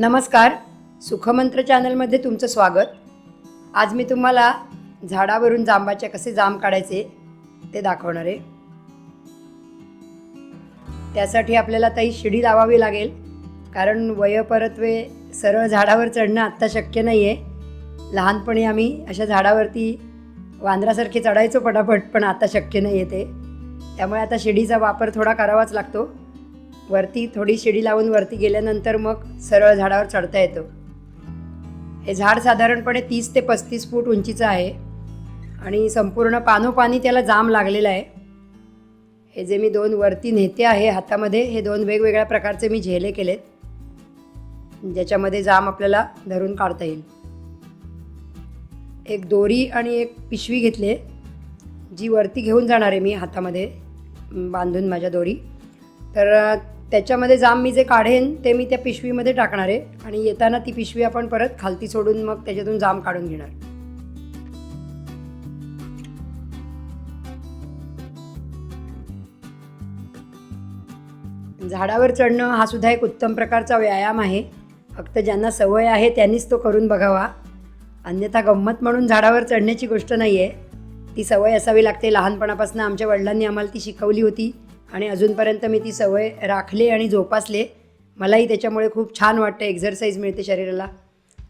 नमस्कार. सुखमंत्र चॅनलमध्ये तुमचं स्वागत. आज मी तुम्हाला झाडावरून जांबाचे कसे जांब काढायचे ते दाखवणार आहे. त्यासाठी आपल्याला ताई शिडी लावावी लागेल. कारण वयपरत्वे सरळ झाडावर चढणं आत्ता शक्य नाही आहे लहानपणी आम्ही अशा झाडावरती वांद्रासारखे चढायचो पटापट पण आता शक्य नाही आहे ते. त्यामुळे आता शिडीचा वापर थोडा करावाच लागतो. वरती थोडी शिडी लावून वरती गेल्यानंतर मग सरळ झाडावर चढता येतं. हे झाड साधारणपणे तीस ते पस्तीस फूट उंचीचं आहे आणि संपूर्ण पानोपानी त्याला जाम लागलेला आहे. हे जे मी दोन वरती नेते आहे हातामध्ये हे दोन वेगवेगळ्या प्रकारचे मी झेले केलेत. ज्याच्यामध्ये जाम आपल्याला धरून काढता येईल. एक दोरी आणि एक पिशवी घेतली जी वरती घेऊन जाणार आहे मी हातामध्ये बांधून माझ्या दोरी. तर त्याच्यामध्ये जाम मी जे काढेन ते मी त्या पिशवीमध्ये टाकणार आहे. आणि येताना ती पिशवी आपण परत खालती सोडून मग त्याच्यातून जाम काढून घेणार. झाडावर चढणं हा सुद्धा एक उत्तम प्रकारचा व्यायाम आहे. फक्त ज्यांना सवय आहे त्यांनीच तो करून बघावा. अन्यथा गंमत म्हणून झाडावर चढण्याची गोष्ट नाही आहे ती सवय असावी लागते. लहानपणापासून आमच्या वडिलांनी आम्हाला ती शिकवली होती. आणि अजूनपर्यंत मी ती सवय राखले आणि जोपासले. मलाही त्याच्यामुळे खूप छान वाटतं एक्झरसाईज मिळते शरीराला.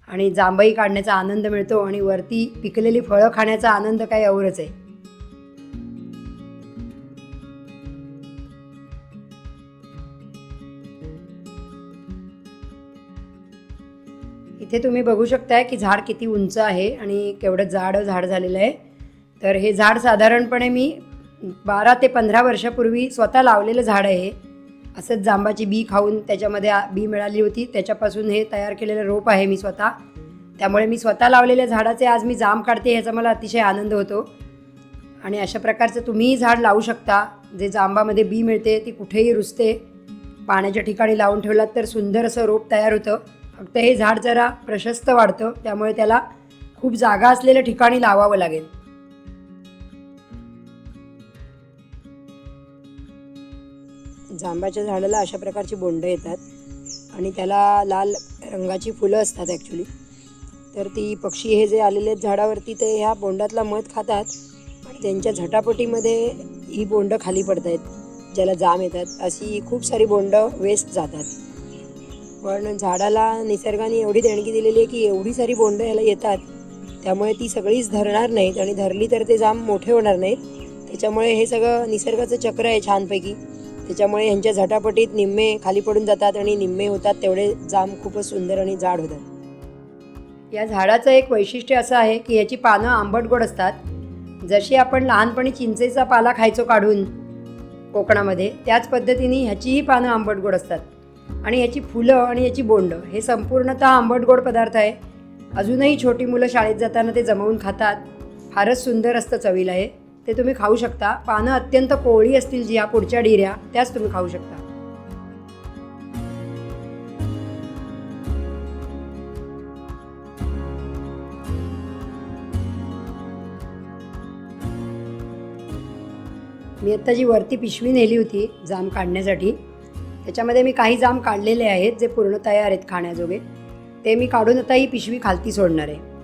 आणि जांभई काढण्याचा आनंद मिळतो आणि वरती पिकलेली फळं खाण्याचा आनंद काही औरच आहे. इथे तुम्ही बघू शकताय की झाड किती उंच आहे आणि केवढं जाड झाड झालेलं आहे. तर हे झाड साधारणपणे मी बारा ते पंधरा वर्षापूर्वी स्वतः लावलेलं झाड आहे असंच जांबाची बी खाऊन त्याच्यामध्ये बी मिळाली होती. त्याच्यापासून हे तयार केलेलं रोप आहे मी स्वतः. त्यामुळे मी स्वतः लावलेल्या झाडाचे आज मी जांब काढते ह्याचा मला अतिशय आनंद होतो. आणि अशा प्रकारचं तुम्हीही झाड लावू शकता. जे जांबामध्ये बी मिळते ती कुठेही रुजते. पाण्याच्या ठिकाणी लावून ठेवलात तर सुंदर असं रोप तयार होतं. फक्त हे झाड जरा प्रशस्त वाढतं. त्यामुळे त्याला खूप जागा असलेल्या ठिकाणी लावावं लागेल. जांबाच्या झाडाला अशा प्रकारची बोंडं येतात आणि त्याला लाल रंगाची फुलं असतात ॲक्च्युली तर ती पक्षी हे जे आलेले आहेत झाडावरती ते ह्या बोंडातला मध खातात आणि त्यांच्या झटापटीमध्ये ही बोंडं खाली पडत आहेत ज्याला जाम येतात. अशी खूप सारी बोंडं वेस्ट जातात. पण झाडाला निसर्गाने एवढी देणगी दिलेली आहे की एवढी सारी बोंडं ह्याला येतात त्यामुळे ती सगळीच धरणार नाहीत आणि धरली तर ते जाम मोठे होणार नाहीत. त्याच्यामुळे हे सगळं निसर्गाचं चक्र आहे छानपैकी. त्याच्यामुळे ह्यांच्या झटापटीत निम्मे खाली पडून जातात आणि निम्मे होतात तेवढे जाम खूपच सुंदर आणि जाड होतात. या झाडाचं एक वैशिष्ट्य असं आहे की याची पानं आंबट गोड असतात. जशी आपण लहानपणी चिंचेचा पाला खायचो काढून कोकणामध्ये त्याच पद्धतीने ह्याचीही पानं आंबट गोड असतात. आणि याची फुलं आणि याची बोंड हे संपूर्णतः आंबट गोड पदार्थ आहे. अजूनही छोटी मुलं शाळेत जाताना ते जमवून खातात. फारच सुंदर असतं चवीला हे. ते तुम्ही खाऊ शकता. पानं अत्यंत कोवळी असतील जी या पुढच्या डिऱ्या त्याच तुम्ही खाऊ शकता. मी आत्ता जी वरती पिशवी नेली होती जाम काढण्यासाठी त्याच्यामध्ये मी काही जाम काढलेले आहेत जे पूर्ण तयार आहेत खाण्याजोगे. ते मी काढून आता ही पिशवी खालती सोडणार आहे.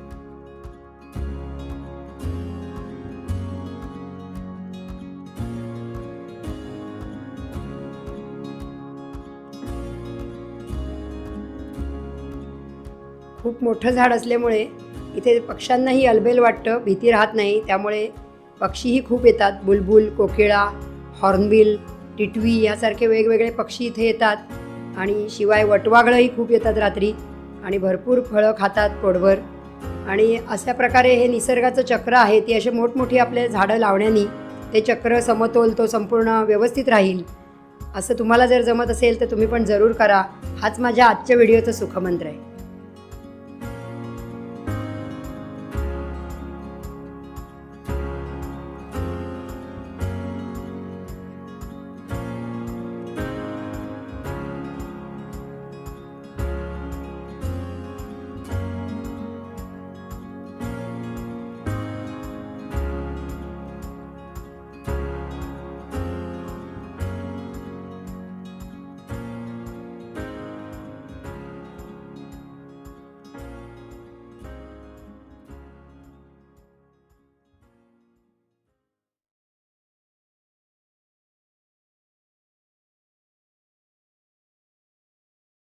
खूप मोठं झाड असल्यामुळे इथे पक्ष्यांनाही अलबेल वाटतं भीती राहत नाही. त्यामुळे पक्षीही खूप येतात. बुलबुल कोकिळा हॉर्नबिल टिटवी यासारखे वेगवेगळे पक्षी इथे येतात. आणि शिवाय वटवागळंही खूप येतात रात्री. आणि भरपूर फळं खातात पोटभर. आणि अशा प्रकारे हे निसर्गाचं चक्र आहे. ती असे मोठमोठी आपले झाडं लावण्यानी ते चक्र समतोल तो संपूर्ण व्यवस्थित राहील. असं तुम्हाला जर जमत असेल तर तुम्ही पण जरूर करा. हाच माझ्या आजच्या व्हिडिओचा सुखमंत्र आहे.